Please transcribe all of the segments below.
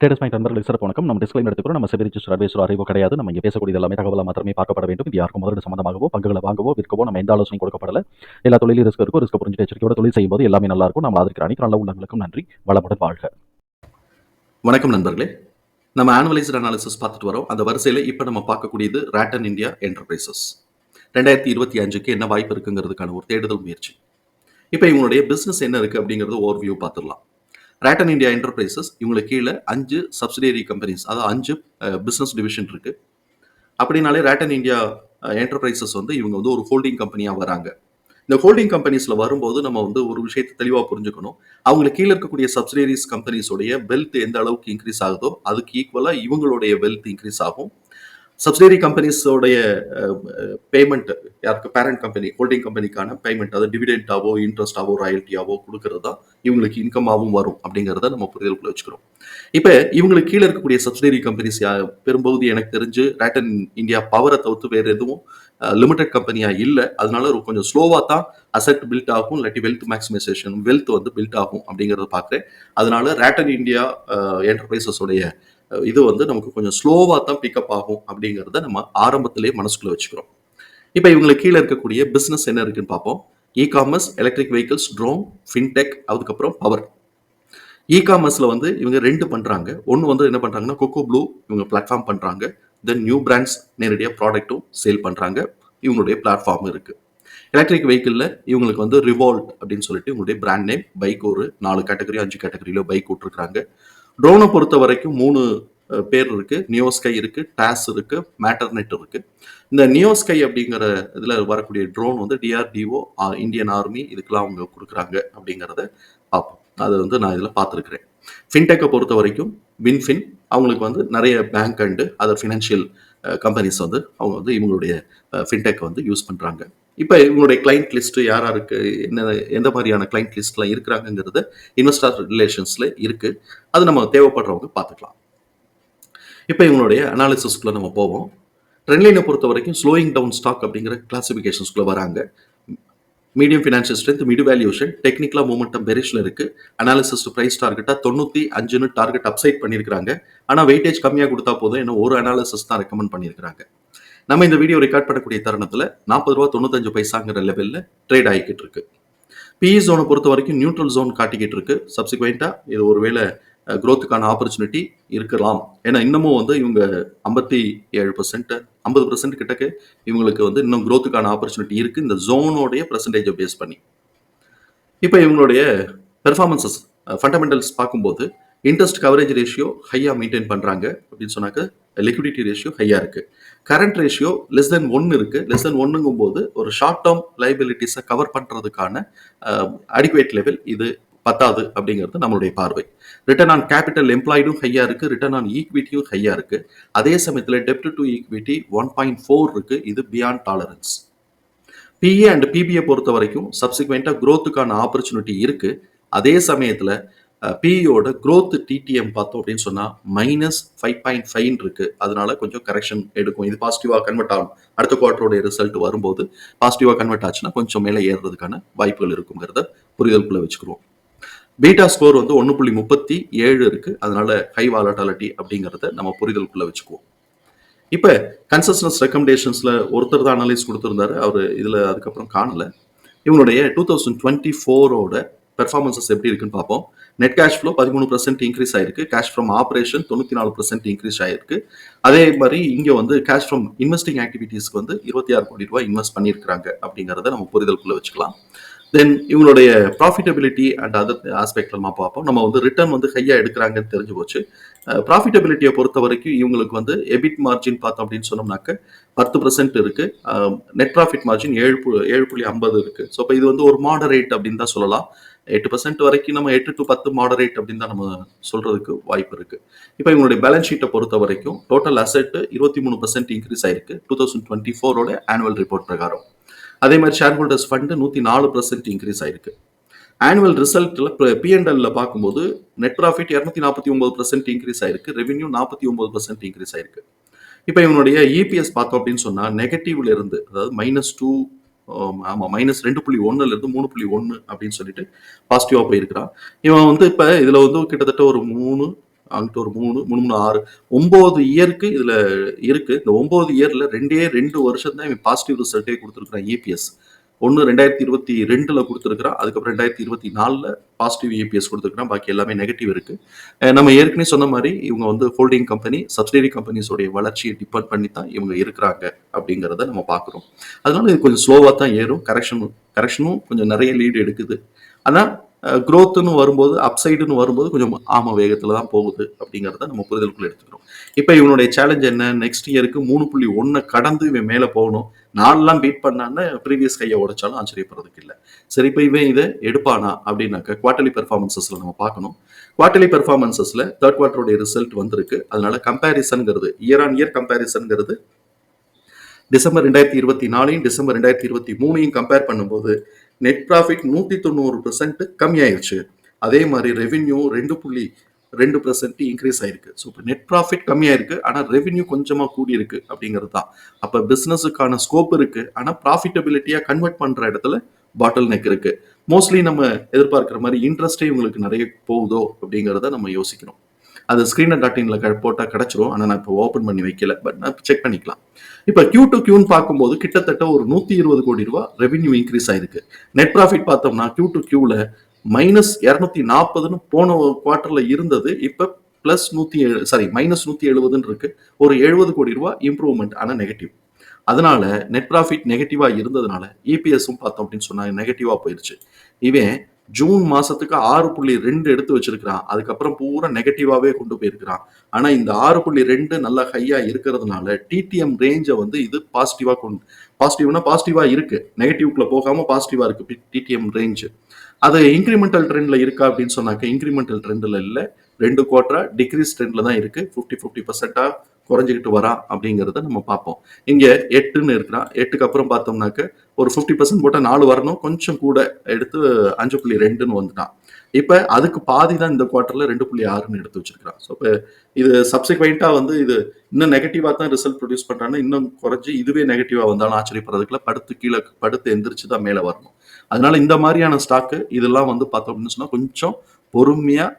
Traders point நண்பர்களுக்கு சிறப்பு வணக்கம். நம்ம டிஸ்கிளைம் எடுத்துக்கிறோம் நம்ம செபி ரிஜிஸ்டர் அட்வைசர் அறிவோ கிடையாது. நம்ம இங்கே பேசக்கூடிய எல்லாமே தகவலாக மாத்திரமே பார்க்கப்பட வேண்டும். இது யாருக்கும் முதலீடு சம்பந்தமாகவோ பங்குகளை வாங்கவோ விற்கவோ நம்ம எந்த ஆலோசனை கொடுக்கப்படல. எல்லா தொழிலும் ரிஸ்க் இருக்கும் ரிஸ்க் புரிஞ்சு எச்சரிக்கையோட தொழில் செய்யும்போது எல்லாமே நல்லா இருக்கும். நம்ம ஆதரிக்கிற அனைத்து நல்ல உள்ளங்களுக்கும் நன்றி. வளமுடன் வாழ்க. வணக்கம் நண்பர்களே. நம்ம ஆனுவலைஸ்ட் அனாலிசிஸ் பார்த்துட்டு வரோம். அந்த வரிசையில் இப்போ நம்ம பார்க்கக்கூடியது ரேட்டன் இந்தியா என்டர்பிரைசஸ் ரெண்டாயிரத்தி இருபத்தி அஞ்சுக்கு என்ன வாய்ப்பு இருக்குங்கிறதுக்கான ஒரு தேடுதல் முயற்சி. இப்போ இவங்களுடைய பிஸ்னஸ் என்ன இருக்குது அப்படிங்கிறது ஓவர் வியூ பார்த்துடலாம். ரேட்டன் இந்தியா என்டர்பிரைசஸ் இவங்களுக்கு கீழே அஞ்சு சப்சிடரி கம்பெனிஸ் அதாவது அஞ்சு பிஸ்னஸ் டிவிஷன் இருக்குது அப்படின்னாலே ரேட்டன் இந்தியா என்டர்பிரைசஸ் வந்து இவங்க வந்து ஒரு ஹோல்டிங் கம்பெனியாக வராங்க. இந்த ஹோல்டிங் கம்பெனிஸில் வரும்போது நம்ம வந்து ஒரு விஷயத்தை தெளிவாக புரிஞ்சுக்கணும். அவங்களுக்கு கீழே இருக்கக்கூடிய சப்சிடரிஸ் கம்பெனிஸோடைய வெல்த் எந்த அளவுக்கு இன்க்ரீஸ் ஆகுதோ அதுக்கு ஈக்குவலாக இவங்களுடைய வெல்த் இன்க்ரீஸ் ஆகும். சப்சிடரி கம்பெனிஸோடைய பேமெண்ட் யாருக்கு பேரண்ட் கம்பெனி ஹோல்டிங் கம்பெனிக்கான பேமெண்ட் அது டிவிடெண்டாவோ இன்ட்ரெஸ்டாவோ ராயல்ட்டியாவோ கொடுக்கறது தான் இவங்களுக்கு இன்கமாகவும் வரும் அப்படிங்கிறத நம்ம புரிதலுக்குள்ள வச்சுக்கிறோம். இப்போ இவங்களுக்கு கீழே இருக்கக்கூடிய சப்சிடரி கம்பெனிஸ் பெரும்பகுதி எனக்கு தெரிஞ்சு ரேட்டன் இந்தியா பவரை தவிர்த்து வேறு எதுவும் லிமிடெட் கம்பெனியாக இல்லை. அதனால கொஞ்சம் ஸ்லோவாக தான் அசெட் பில்ட் ஆகும் இல்லாட்டி வெல்த் மேக்ஸிமைசேஷன் வெல்த் வந்து பில்ட் ஆகும் அப்படிங்கிறத பார்க்குறேன். அதனால ரேட்டன் இந்தியா என்டர்பிரைசஸோடைய இது வந்து நமக்கு கொஞ்சம் ஸ்லோவாக தான் பிக்கப் ஆகும் அப்படிங்கிறத நம்ம ஆரம்பத்திலேயே மனசுக்குள்ளே வச்சுக்கிறோம். இப்போ இவங்களுக்கு கீழே இருக்கக்கூடிய பிஸ்னஸ் என்ன இருக்குன்னு பார்ப்போம். E commerce electric vehicles drone fintech அதுக்கப்புறம் பவர் இ காமர்ஸில் வந்து இவங்க ரெண்டு பண்ணுறாங்க ஒன்று வந்து என்ன பண்ணுறாங்கன்னா கொக்கோ ப்ளூ இவங்க பிளாட்ஃபார்ம் பண்ணுறாங்க தென் நியூ பிராண்ட்ஸ் நேரடியாக ப்ராடக்ட்டும் சேல் பண்ணுறாங்க இவங்களுடைய பிளாட்ஃபார்ம் இருக்குது எலக்ட்ரிக் வெஹிக்கிளில் இவங்களுக்கு வந்து ரிவால்ட் அப்படின்னு சொல்லிட்டு இவங்களுடைய பிராண்ட் நேம் பைக் ஒரு நாலு கேட்டகரி அஞ்சு கேட்டகரியில் பைக் விட்ருக்குறாங்க ட்ரோனை பொறுத்த வரைக்கும் மூணு பேர் இருக்கு. நியோஸ்கை இருக்கு டாஸ் இருக்கு மேட்டர்நெட் இருக்கு. இந்த நியோஸ்கை அப்படிங்கிற இதில் வரக்கூடிய ட்ரோன் வந்து டிஆர்டிஓ இந்தியன் ஆர்மி இதுக்கெல்லாம் அவங்க கொடுக்குறாங்க அப்படிங்கிறத பார்ப்போம். அதை வந்து நான் இதில் பார்த்துருக்குறேன். ஃபின்டெக்கை பொறுத்த வரைக்கும் வின்ஃபின் அவங்களுக்கு வந்து நிறைய bank and other financial companies வந்து அவங்க வந்து இவங்களுடைய ஃபின்டெக்கை வந்து யூஸ் பண்ணுறாங்க இப்போ உங்களுடைய கிளைண்ட் லிஸ்ட்டு யார் யாருக்கு என்ன எந்த மாதிரியான கிளைண்ட் லிஸ்ட்லாம் இருக்கிறாங்கங்கிறத இன்வெஸ்டர் ரிலேஷன்ஸில் இருக்குது அது நம்ம தேவைப்படுறவங்க பார்த்துக்கலாம். இப்போ இவங்களுடைய அனாலிசிஸ்க்குள்ளே நம்ம போவோம். ட்ரெண்ட்லைனை பொறுத்த வரைக்கும் ஸ்லோயிங் டவுன் ஸ்டாக் அப்படிங்கிற கிளாசிஃபிகேஷன்ஸ்குள்ளே வராங்க. Medium financial strength mid valuation டெக்னிக்கலாக மூமெண்டம் பெரிஷில் இருக்குது அனாலிசிஸ் ப்ரைஸ் டார்கெட்டாக தொண்ணூற்றி அஞ்சுன்னு டார்கெட் அப்சைட் பண்ணியிருக்காங்க ஆனால் வெயிட்டேஜ் கம்மியாக கொடுத்தா போதும். இன்னும் ஒரு அனாலிசிஸ் தான் ரெக்கமெண்ட் பண்ணியிருக்காங்க நம்ம இந்த வீடியோ ரெக்கார்ட் பண்ணக்கூடிய தருணத்தில் நாற்பது ரூபா தொண்ணூத்தஞ்சு பைசாங்கிற லெவலில் ட்ரேட் ஆகிக்கிட்டு இருக்கு. பிஇ ஜோனை பொறுத்த வரைக்கும் நியூட்ரல் ஜோன் காட்டிக்கிட்டு இருக்கு. சப்சிக்வெண்ட்டாக இது ஒருவேளை க்ரோத்துக்கான ஆப்பர்ச்சுனிட்டி இருக்கலாம். ஏன்னா இன்னமும் வந்து இவங்க ஐம்பத்தி ஏழு பர்சன்ட் ஐம்பது பர்சன்ட் கிட்டக்கு இவங்களுக்கு வந்து இன்னும் க்ரோத்துக்கான ஆப்பர்ச்சுனிட்டி இருக்குது இந்த ஜோனோடைய பர்சன்டேஜை பேஸ் பண்ணி. இப்போ இவங்களுடைய பெர்ஃபார்மன்சஸ் ஃபண்டமெண்டல்ஸ் பார்க்கும்போது இன்ட்ரெஸ்ட் கவரேஜ் ரேஷியோ ஹையாக மெயின்டைன் பண்ணுறாங்க அப்படின்னு சொன்னாக்க லிக்விடிட்டி ரேஷியோ ஹையாக இருக்குது கரண்ட் ரேஷியோ லெஸ் தென் ஒன்று இருக்குது லெஸ் தென் ஒன்றுங்கும் போது ஒரு ஷார்ட் டேர்ம் லைபிலிட்டிஸை கவர் பண்ணுறதுக்கான அடிக்குவேட் லெவல் இது பத்தாது அப்படிங்கிறது நம்மளுடைய பார்வை. ரிட்டர்ன் ஆன் கேபிட்டல் எம்ப்ளாய்டும் ஹையாக இருக்குது ரிட்டர்ன் ஆன் ஈக்விட்டியும் ஹையாக இருக்குது அதே சமயத்தில் டெப்ட் to equity one point four இருக்குது இது beyond tolerance PA and PBA பொறுத்த வரைக்கும் சப்சிக்வெண்ட்டாக க்ரோத்துக்கான ஆப்பர்ச்சுனிட்டி இருக்குது அதே சமயத்தில் பிஇயோட க்ரோத் டிடிஎம் பார்த்தோம் அப்படின்னு சொன்னால் மைனஸ் ஃபைவ் பாயிண்ட் ஃபைவ் இருக்குது அதனால கொஞ்சம் கரெக்ஷன் எடுக்கும். இது பாசிட்டிவாக கன்வெர்ட் ஆகும். அடுத்த குவார்ட்டரோடைய ரிசல்ட் வரும்போது பாசிட்டிவாக கன்வெர்ட் ஆச்சுன்னா கொஞ்சம் மேலே ஏறுறதுக்கான வாய்ப்புகள் இருக்குங்கிறத புரிதலுக்குள்ளே வச்சுக்கிறோம் பீட்டா ஸ்கோர் வந்து ஒன்று புள்ளி முப்பத்தி ஏழு இருக்குது அதனால ஹை வாலட்டாலிட்டி அப்படிங்கிறத நம்ம புரிதலுக்குள்ளே வச்சுக்குவோம். இப்போ கன்சஸ்னஸ் ரெக்கமெண்டேஷன்ஸில் ஒருத்தர் தான் அனலைஸ் கொடுத்துருந்தாரு. அவர் இதில் அதுக்கப்புறம் காணலை. இவனுடைய டூ தௌசண்ட் டுவெண்ட்டி ஃபோரோட பெர்ஃபார்மன்சஸ் எப்படி இருக்குன்னு பார்ப்போம். நெட் கேஷ் ஃப்ளோ பதிமூணு பர்சன்ட் இன்க்ரீஸ் ஆயிருக்கு. கேஷ் ஃப்ரம் ஆப்ரேஷன் தொண்ணூற்றி நாலு பர்சன்ட் இன்க்ரீஸ் ஆயிருக்கு. அதே மாதிரி இங்கே வந்து கேஷ் ஃப்ரம் இன்வெஸ்டிங் ஆக்டிவிட்டீஸ்க்கு வந்து இருபத்தி ஆறு கோடி ரூபாய் இன்வெஸ்ட் பண்ணியிருக்கிறாங்க அப்படிங்கிறத நம்ம புரிதலுக்குள்ள வச்சுக்கலாம். தென் இவங்களுடைய ப்ராஃபிட்டபிலிட்டி அண்ட் அதர் ஆஸ்பெக்ட்ல நம்ம பார்ப்போம். நம்ம வந்து ரிட்டர்ன் வந்து ஹையாக எடுக்கிறாங்கன்னு தெரிஞ்சு போச்சு. ப்ராஃபிட்டபிலிட்டியை பொறுத்த வரைக்கும் இவங்களுக்கு வந்து எபிட் மார்ஜின் பார்த்தோம் அப்படின்னு சொன்னோம்னாக்க பத்து பர்சன்ட் இருக்கு. நெட் ப்ராஃபிட் மார்ஜின் ஏழு ஏழு புள்ளி ஐம்பது இருக்கு. ஸோ இப்போ இது வந்து ஒரு மாடரேட் அப்படின்னு தான் சொல்லலாம். எட்டு பர்சன்ட் வரைக்கும் நம்ம எட்டு டு பத்து மாடரேட் அப்படின்னு தான் நம்ம சொல்றதுக்கு வாய்ப்பு இருக்கு. இப்போ இவங்களுடைய பேலன்ஸ் ஷீட்டை பொறுத்த வரைக்கும் டோட்டல் அசெட் இருபத்தி மூணு பர்சன்ட் இன்க்ரீஸ் ஆயிருக்கு. டூ தௌசண்ட் டுவெண்ட்டி ஃபோரோட ஆனுவல் ரிப்போர்ட் பிரகாரம். அதே மாதிரி ஷேர் ஹோல்டர்ஸ் ஃபண்டு நூற்றி நாலு பர்சன்ட் இன்க்ரீஸ் ஆயிருக்கு. ஆனுவல் ரிசல்ட்டில் பிஎன்எல்ல பார்க்கும்போது நெட் ப்ராஃபிட் இரநூத்தி நாற்பத்தி ஒன்பது பர்சன்ட் இன்க்ரீஸ் ஆயிருக்கு. ரெவன்யூ நாற்பத்தி ஒன்பது பர்சன்ட் இன்க்ரீஸ் ஆயிருக்கு. இப்போ இவனுடைய இபிஎஸ் பார்த்தோம் அப்படின்னு சொன்னால் நெகட்டிவ்ல இருந்து அதாவது மைனஸ் டூ ஆமாம் மைனஸ் ரெண்டு புள்ளி ஒன்னுல இருந்து மூணு புள்ளி ஒன்று அப்படின்னு சொல்லிட்டு பாசிட்டிவாக போயிருக்கிறான். இவன் வந்து இப்போ இதில் வந்து கிட்டத்தட்ட ஒரு மூணு அங்கிட்டு ஒரு மூணு மூணு மூணு ஆறு ஒம்பது இயருக்கு இதில் இருக்குது இந்த ஒம்பது இயரில் ரெண்டே ரெண்டு வருஷம் தான் இவன் பாசிட்டிவ் ரிசல்ட்டே கொடுத்துருக்குறான் ஏபிஎஸ் ஒன்று ரெண்டாயிரத்தி இருபத்தி ரெண்டில் கொடுத்துருக்குறான் அதுக்கப்புறம் ரெண்டாயிரத்தி இருபத்தி நாலில் பாசிட்டிவ் ஏபிஎஸ் கொடுத்துருக்குறான் பாக்கி எல்லாமே நெகட்டிவ் இருக்குது நம்ம ஏற்கனவே சொன்ன மாதிரி இவங்க வந்து ஹோல்டிங் கம்பெனி சப்சிடரி கம்பெனிஸோடைய வளர்ச்சியை டிபெண்ட் பண்ணி தான் இவங்க இருக்கிறாங்க அப்படிங்கிறத நம்ம பார்க்குறோம் அதனால இது கொஞ்சம் ஸ்லோவாக தான் ஏறும். கரெக்ஷன் கரெக்ஷனும் கொஞ்சம் நிறைய லீடு எடுக்குது. ஆனால் க்ரோத்துன்னு வரும்போது அப்சைடுன்னு வரும்போது கொஞ்சம் ஆம வேகத்தில் தான் போகுது அப்படிங்கிறத நம்ம புரிதலுக்குள்ள எடுத்துக்கிறோம். இப்போ இவனுடைய சேலஞ்ச் என்ன? நெக்ஸ்ட் இயருக்கு மூணு புள்ளி ஒன்று கடந்து இவன் மேலே போகணும். நான்லாம் பீட் பண்ணான்னு ப்ரீவியஸ் கையை உடைச்சாலும் ஆச்சரியப்படுறதுக்கு இல்லை. சரி இப்போ இவன் இதை எடுப்பானா அப்படின்னாக்க குவார்டர்லி பெர்ஃபார்மன்சஸில் நம்ம பார்க்கணும். குவார்டர்லி பெர்ஃபார்மன்சஸில் தேர்ட் குவார்டருடைய ரிசல்ட் வந்திருக்கு. அதனால கம்பேரிசன்ங்கிறது இயர் ஆன் இயர் கம்பேரிசன்ங்கிறது டிசம்பர் ரெண்டாயிரத்தி இருபத்தி நாலையும் டிசம்பர் ரெண்டாயிரத்தி இருபத்தி மூணையும் கம்பேர் பண்ணும்போது நெட் ப்ராஃபிட் நூற்றி தொண்ணூறு பெர்சன்ட் கம்மியாயிருச்சு. அதே மாதிரி ரெவின்யூ ரெண்டு புள்ளி ரெண்டு பர்சன்ட் இன்க்ரீஸ் ஆயிருக்கு. ஸோ இப்போ நெட் ப்ராஃபிட் கம்மியாயிருக்கு. ஆனால் ரெவென்யூ கொஞ்சமாக கூடியிருக்கு அப்படிங்கிறது தான் அப்போ பிஸ்னஸுக்கான ஸ்கோப் இருக்கு. ஆனால் ப்ராஃபிட்டபிலிட்டியாக கன்வெர்ட் பண்ணுற இடத்துல பாட்டில் நெக் இருக்கு. மோஸ்ட்லி நம்ம எதிர்பார்க்குற மாதிரி இன்ட்ரெஸ்டே இவங்களுக்கு நிறைய போகுதோ அப்படிங்கிறத நம்ம யோசிக்கணும். அது ஸ்க்ரீனர் டாட் இன்ல போட்டால் கிடச்சிரும். ஆனால் நான் இப்போ ஓப்பன் பண்ணி வைக்கல. பட் நான் செக் பண்ணிக்கலாம். இப்போ கியூ டு கியூன்னு பார்க்கும்போது கிட்டத்தட்ட ஒரு நூற்றி இருபது கோடி ரூபா ரெவென்யூ இன்க்ரீஸ் ஆயிருக்கு. நெட் ப்ராஃபிட் பார்த்தோம்னா கியூ டு கியூவில் மைனஸ் இரநூத்தி நாற்பதுன்னு போன குவார்ட்டரில் இருந்தது. இப்போ ப்ளஸ் நூற்றி ஏழு சாரி மைனஸ் நூற்றி எழுபதுன்னு இருக்கு. ஒரு எழுபது கோடி ரூபா இம்ப்ரூவ்மெண்ட் ஆனால் நெகட்டிவ் அதனால நெட் ப்ராஃபிட் நெகட்டிவா இருந்ததுனால இபிஎஸும் பார்த்தோம் அப்படின்னு சொன்னாங்க நெகட்டிவா போயிடுச்சு இவன் ஜூன் மாசத்துக்கு ஆறு புள்ளி ரெண்டு எடுத்து வச்சிருக்கிறான். அதுக்கப்புறம் பூரா நெகட்டிவாவே கொண்டு போயிருக்கிறான். ஆனா இந்த ஆறு புள்ளி ரெண்டு நல்லா ஹையா இருக்கிறதுனால டிடிஎம் ரேஞ்சை வந்து இது பாசிட்டிவா கொண்டு பாசிட்டிவ்னா பாசிட்டிவா இருக்கு. நெகட்டிவ்க்குள்ள போகாம பாசிட்டிவா இருக்கு டிடிஎம் ரேஞ்சு அது இன்க்ரிமெண்டல் ட்ரெண்டில் இருக்கா அப்படின்னு சொன்னாக்க இன்க்ரிமெண்டல் ட்ரெண்டில் இல்லை. ரெண்டு குவார்டரா டிக்ரீஸ் ட்ரெண்டில் தான் இருக்குது ஃபிஃப்டி ஃபிஃப்டி பர்சன்டா குறைஞ்சிக்கிட்டு வரா அப்படிங்கிறத நம்ம பார்ப்போம். இங்கே எட்டுன்னு இருக்கிறான் எட்டுக்கு அப்புறம் பார்த்தோம்னாக்க ஒரு ஃபிஃப்டி பர்சன்ட் போட்டால் நாலு வரணும். கொஞ்சம் கூட எடுத்து அஞ்சு புள்ளி ரெண்டுன்னு வந்துட்டான். இப்போ அதுக்கு பாதி தான் இந்த குவார்ட்டரில் ரெண்டு புள்ளி ஆறுன்னு எடுத்து வச்சிருக்கிறான். ஸோ இப்போ இது சப்சிக்வெண்ட்டாக வந்து இது இன்னும் நெகட்டிவாக தான் ரிசல்ட் ப்ரொடியூஸ் பண்ணுறாங்கன்னா இன்னும் குறைஞ்சி இதுவே நெகட்டிவாக வந்தாலும் ஆச்சரியப்படுறதுக்குள்ள படுத்து கீழே படுத்து எந்திரிச்சு தான் மேலே வரணும். அதனால இந்த மாதிரியான ஸ்டாக்கு இதெல்லாம் வந்து பார்த்தோம் அப்படின்னு சொன்னால் கொஞ்சம் பொறுமையாக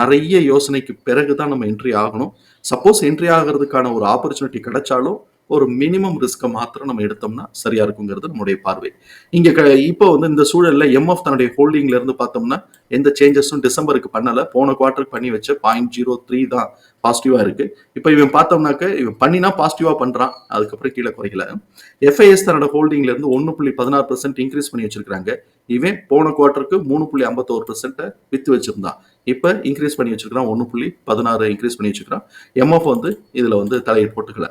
நிறைய யோசனைக்கு பிறகு தான் நம்ம என்ட்ரி ஆகணும். சப்போஸ் என்ட்ரி ஆகிறதுக்கான ஒரு ஆப்பர்ச்சுனிட்டி கிடைச்சாலும் ஒரு மினிமம் ரிஸ்க்கை மாத்திரம் நம்ம எடுத்தோம்னா சரியா இருக்குங்கிறது நம்முடைய பார்வை. இங்க க இப்போ வந்து இந்த சூழல்ல எம்எஃப் தன்னுடைய ஹோல்டிங்ல இருந்து பார்த்தோம்னா எந்த சேஞ்சஸும் டிசம்பருக்கு பண்ணல. போன குவார்டருக்கு பண்ணி வச்ச பாயிண்ட் ஜீரோ த்ரீ தான் பாசிட்டிவா இருக்கு. இப்போ இவன் பார்த்தோம்னாக்க இவன் பண்ணினா பாசிட்டிவா பண்றான். அதுக்கப்புறம் கீழே குறைக்கல. எஃப்ஐஎஸ் தன்னோட ஹோல்டிங்ல இருந்து ஒன்று புள்ளி பதினாறு பெர்சென்ட் இன்க்ரீஸ் பண்ணி வச்சிருக்காங்க இவன் போன குவார்டருக்கு மூணு புள்ளி ஐம்பத்தோரு பெர்சென்ட்டை வித்து வச்சிருந்தான். இப்போ இன்க்ரீஸ் பண்ணி வச்சிருக்கான் ஒன்று புள்ளி பதினாறு இன்க்ரீஸ் பண்ணி வச்சிருக்கான் எம்எஃப் வந்து இதில் வந்து தலையிட்டு போட்டுக்கல.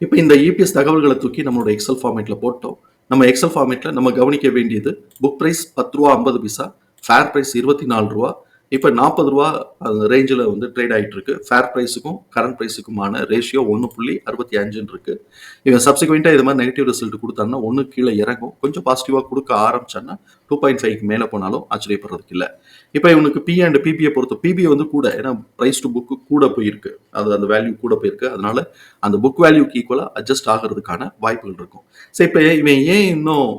இப்போ இந்த இபிஎஸ் தகவல்களை தூக்கி நம்மளோட எக்ஸல் ஃபார்மேட்டில் போட்டோம். நம்ம எக்ஸல் ஃபார்மேட்டில் நம்ம கவனிக்க வேண்டியது புக் ப்ரைஸ் பத்து ரூபா ஐம்பது பைசா ஃபேர் ப்ரைஸ் இருபத்தி நாலு ரூபா இப்போ நாற்பது ரூபா அந்த ரேஞ்சில் வந்து ட்ரேட் ஆகிட்டு இருக்கு ஃபேர் ப்ரைஸுக்கும் கரண்ட் ப்ரைஸுக்குமான ரேஷியோ ஒன்று புள்ளி அறுபத்தி அஞ்சுன்னு இருக்கு. இவன் சப்சிக்வெண்ட்டாக இது மாதிரி நெகட்டிவ் ரிசல்ட் கொடுத்தான்னா ஒன்று கீழே இறங்கும். கொஞ்சம் பாசிட்டிவாக கொடுக்க ஆரம்பிச்சான்னா டூ பாயிண்ட் ஃபைவ்க்கு மேலே போனாலும் ஆச்சரியப்படுறதுக்கு இல்லை. இப்போ இவனுக்கு பி அண்ட் பிபியை பொறுத்த பிபி வந்து கூட ஏன்னா ப்ரைஸ் டு புக்கு கூட போயிருக்கு. அது அந்த வேல்யூ கூட போயிருக்கு. அதனால அந்த புக் வேல்யூக்கு ஈக்குவலாக அட்ஜஸ்ட் ஆகிறதுக்கான வாய்ப்புகள் இருக்கும். சரி இப்போ இவன் ஏன் இன்னும்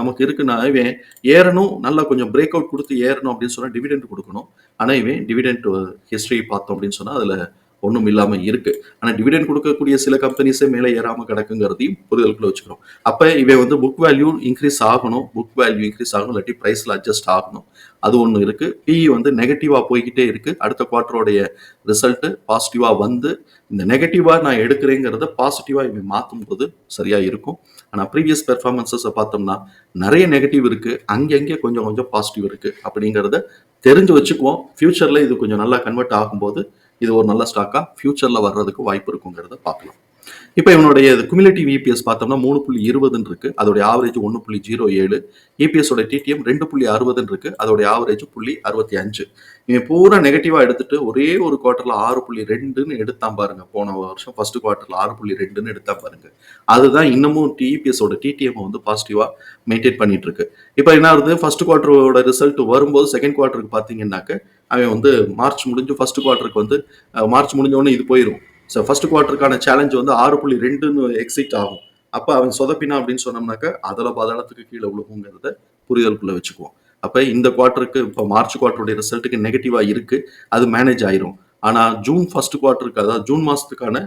நமக்கு இருக்குன்னா இவன் ஏறணும் நல்லா கொஞ்சம் பிரேக் அவுட் கொடுத்து ஏறணும் அப்படின்னு சொன்னால் டிவிடெண்ட் கொடுக்கணும். ஆனால் இவன் டிவிடெண்ட் ஹிஸ்ட்ரி uh, பார்த்தோம் அப்படின்னு சொன்னால் அதில் ஒன்றும் இல்லாமல் இருக்கு. ஆனால் டிவிடெண்ட் கொடுக்கக்கூடிய சில கம்பெனிஸே மேலே ஏறாமல் கிடக்குங்கிறதையும் புரிதலுக்குள்ள வச்சுக்கிறோம் அப்போ இவை வந்து புக் வேல்யூ இன்க்ரீஸ் ஆகணும். புக் வேல்யூ இன்க்ரீஸ் ஆகணும். இல்லாட்டி ப்ரைஸில் அட்ஜஸ்ட் ஆகணும். அது ஒன்று இருக்கு. பிஇ வந்து நெகட்டிவாக போய்கிட்டே இருக்கு. அடுத்த குவார்ட்டரோடைய ரிசல்ட்டு பாசிட்டிவாக வந்து இந்த நெகட்டிவாக நான் எடுக்கிறேங்கிறத பாசிட்டிவாக இவன் மாற்றும் போது சரியாக இருக்கும். ஆனால் ப்ரீவியஸ் பெர்ஃபார்மன்ஸஸை பார்த்தோம்னா நிறைய நெகட்டிவ் இருக்குது அங்கங்கே கொஞ்சம் கொஞ்சம் பாசிட்டிவ் இருக்குது அப்படிங்கிறத தெரிஞ்சு வச்சுக்குவோம். ஃப்யூச்சரில் இது கொஞ்சம் நல்லா கன்வெர்ட் ஆகும்போது இது ஒரு நல்ல ஸ்டாக்காக ஃப்யூச்சரில் வர்றதுக்கு வாய்ப்பு இருக்குங்கிறத பார்க்கலாம். இப்போ இவனுடைய குமிலேட்டிவ் இபிஎஸ் பார்த்தோம்னா மூணு புள்ளி இருபதுன்னு இருக்கு. அதோடைய ஆவரேஜ் ஒன்று புள்ளி ஜீரோ ஏழு. இபிஎஸோட டிடிஎம் ரெண்டு புள்ளி அறுபதுன்னு இருக்கு. அதோடைய ஆவரேஜ் புள்ளி அறுபத்தி அஞ்சு. இவன் பூரா நெகட்டிவாக எடுத்துட்டு ஒரே ஒரு குவார்ட்டரில் ஆறு புள்ளி ரெண்டுன்னு எடுத்தான் பாருங்க. போன வருஷம் ஃபர்ஸ்ட் குவார்ட்டரில் ஆறு புள்ளி ரெண்டுன்னு எடுத்தா பாருங்க. அதுதான் இன்னமும் டிஇபிஎஸோட டிடிஎம் வந்து பாசிட்டிவாக மெயின்டைன் பண்ணிட்டு இருக்கு. இப்போ என்ன ஆகுது? ஃபர்ஸ்ட் குவார்ட்டரோட ரிசல்ட் வரும்போது செகண்ட் குவார்ட்டருக்கு பார்த்தீங்கன்னாக்க அவன் வந்து மார்ச் முடிஞ்சு ஃபர்ஸ்ட் குவார்ட்டருக்கு வந்து மார்ச் முடிஞ்ச உடனே இது போயிடும் ஸோ ஃபர்ஸ்ட் குவார்ட்டருக்கான சேலஞ்ச் வந்து ஆறு புள்ளி ரெண்டுன்னு எக்ஸிட் ஆகும். அப்போ அவன் சொதப்பினா அப்படின்னு சொன்னோம்னாக்கா அதில் பாதாளத்துக்கு கீழே விழுகுங்கிறத புரிதலுக்குள்ளே வச்சுக்குவோம். அப்போ இந்த குவார்ட்டருக்கு இப்போ மார்ச் குவார்ட்டருடைய ரிசல்ட்டுக்கு நெகட்டிவாக இருக்குது அது மேனேஜ் ஆயிரும். ஆனால் ஜூன் ஃபர்ஸ்ட் குவார்ட்டருக்கு அதாவது ஜூன் மாதத்துக்கான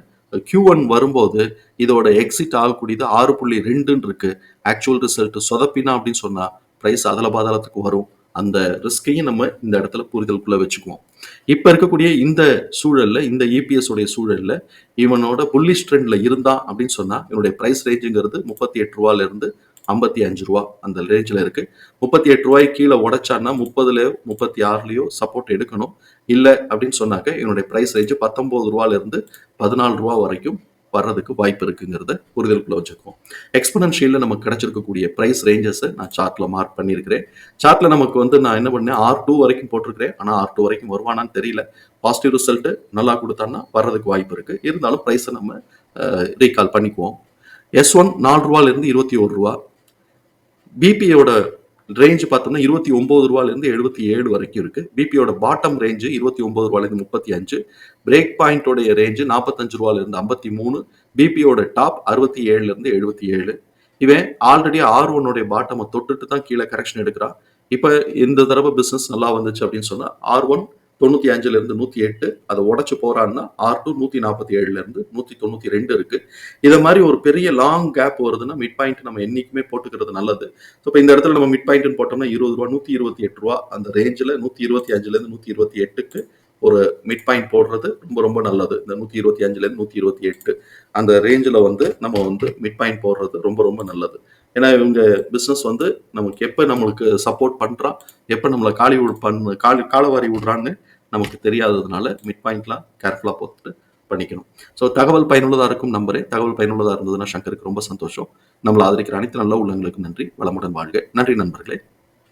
கியூ ஒன் வரும்போது இதோட எக்ஸிட் ஆகக்கூடியது ஆறு புள்ளி ரெண்டுன்னு இருக்குது ஆக்சுவல் ரிசல்ட் சொதப்பினா அப்படின்னு சொன்னால் ப்ரைஸ் அதில் பாதாளத்துக்கு வரும். அந்த ரிஸ்கையும் நம்ம இந்த இடத்துல புரிதலுக்குள்ள வச்சுக்குவோம். இப்போ இருக்கக்கூடிய இந்த சூழல்ல இந்த இபிஎஸ் உடைய சூழல்ல இவனோட புல்லிஷ் ட்ரெண்ட்ல இருந்தான் அப்படின்னு சொன்னா இவனுடைய பிரைஸ் ரேஞ்சுங்கிறது முப்பத்தி எட்டு ரூபால இருந்து ஐம்பத்தி அஞ்சு ரூபா அந்த ரேஞ்சில் இருக்கு. முப்பத்தி எட்டு ரூபாய் கீழே உடைச்சான்னா முப்பதுலயோ முப்பத்தி ஆறுலயோ சப்போர்ட் எடுக்கணும். இல்லை அப்படின்னு சொன்னாக்க என்னுடைய பிரைஸ் ரேஞ்சு பத்தொன்பது ரூபாலிருந்து பதினாலு ரூபா வரைக்கும் வர்றதுக்கு வாய்ப்பு இருக்குங்கிறத புரிதலுக்குள்ள வச்சுக்குவோம். எக்ஸ்பனன்ஷியலில் நமக்கு கிடைச்சிருக்கக்கூடிய ப்ரைஸ் ரேஞ்சஸை நான் சார்ட்டில் மார்க் பண்ணியிருக்கிறேன். சார்ட்டில் நமக்கு வந்து நான் என்ன பண்ணேன்? ஆர் டூ வரைக்கும் போட்டிருக்கிறேன். ஆனால் ஆர் டூ வரைக்கும் வருவானான்னு தெரியல. பாசிட்டிவ் ரிசல்ட்டு நல்லா கொடுத்தான்னா வர்றதுக்கு வாய்ப்பு இருக்குது இருந்தாலும் ப்ரைஸை நம்ம ரீகால் பண்ணிக்குவோம். எஸ் ஒன் நாலு ரூபாலேருந்து இருபத்தி ஒரு ரூபா. பிபியோட ரேஞ்ச் பார்த்தோம்னா இருபத்தி ஒன்பது ரூபாலேருந்து எழுபத்தி ஏழு வரைக்கும் இருக்கு. பிபியோட பாட்டம் ரேஞ்சு இருபத்தி ஒன்பது ரூபாலேருந்து முப்பத்தி அஞ்சு. பிரேக் பாயிண்டோடைய ரேஞ்சு நாற்பத்தஞ்சு ரூபாலேருந்து ஐம்பத்தி மூணு. பிபியோட டாப் அறுபத்தி ஏழுலேருந்து எழுபத்தி ஏழு. இவன் ஆல்ரெடி ஆர் ஒன்னுடைய பாட்டமை தொட்டுட்டு தான் கீழே கரெக்ஷன் எடுக்கிறான். இப்போ இந்த தடவை பிஸ்னஸ் நல்லா வந்துச்சு அப்படின்னு சொன்னா ஆர் ஒன் தொண்ணூற்றி அஞ்சுலேருந்து நூற்றி எட்டு அதை உடச்சு போறான்னா ஆர் டூ நூற்றி நாற்பத்தி ஏழுலேருந்து நூற்றி தொண்ணூற்றி ரெண்டு இருக்கு. இதை மாதிரி ஒரு பெரிய லாங் கேப் வருதுன்னா மிட் பாயிண்ட் நம்ம என்னைக்குமே போட்டுக்கிறது நல்லது. ஸோ இப்போ இந்த இடத்துல நம்ம மிட் பாயிண்ட்னு போட்டோம்னா இருபது ரூபா நூற்றி இருபத்தி எட்டு ரூபா அந்த ரேஞ்சில் நூற்றி இருபத்தி அஞ்சுலேருந்து நூற்றி இருபத்தி எட்டுக்கு ஒரு மிட் பாயிண்ட் போடுறது ரொம்ப ரொம்ப நல்லது. இந்த நூற்றி இருபத்தி அஞ்சுலேருந்து நூற்றி இருபத்தி எட்டு அந்த ரேஞ்சில் வந்து நம்ம வந்து மிட் பாயிண்ட் போடுறது ரொம்ப ரொம்ப நல்லது. ஏன்னா இவங்க பிஸ்னஸ் வந்து நமக்கு எப்போ நம்மளுக்கு சப்போர்ட் பண்ணுறான் எப்போ நம்மளை காலி விடு பண்ண காலி காலவாரி விடுறான்னு நமக்கு தெரியாததுனால மிட் பாயிண்ட்லாம் கேர்ஃபுல்லாக போட்டு பண்ணிக்கணும். ஸோ தகவல் பயனுள்ளதாக இருக்கும் நம்பரே. தகவல் பயனுள்ளதாக இருந்ததுன்னா சங்கருக்கு ரொம்ப சந்தோஷம். நம்மளை ஆதரிக்கிற அனைத்து நல்ல உள்ளங்களுக்கு நன்றி. வளமுடன் வாழ்க. நன்றி நண்பர்களே.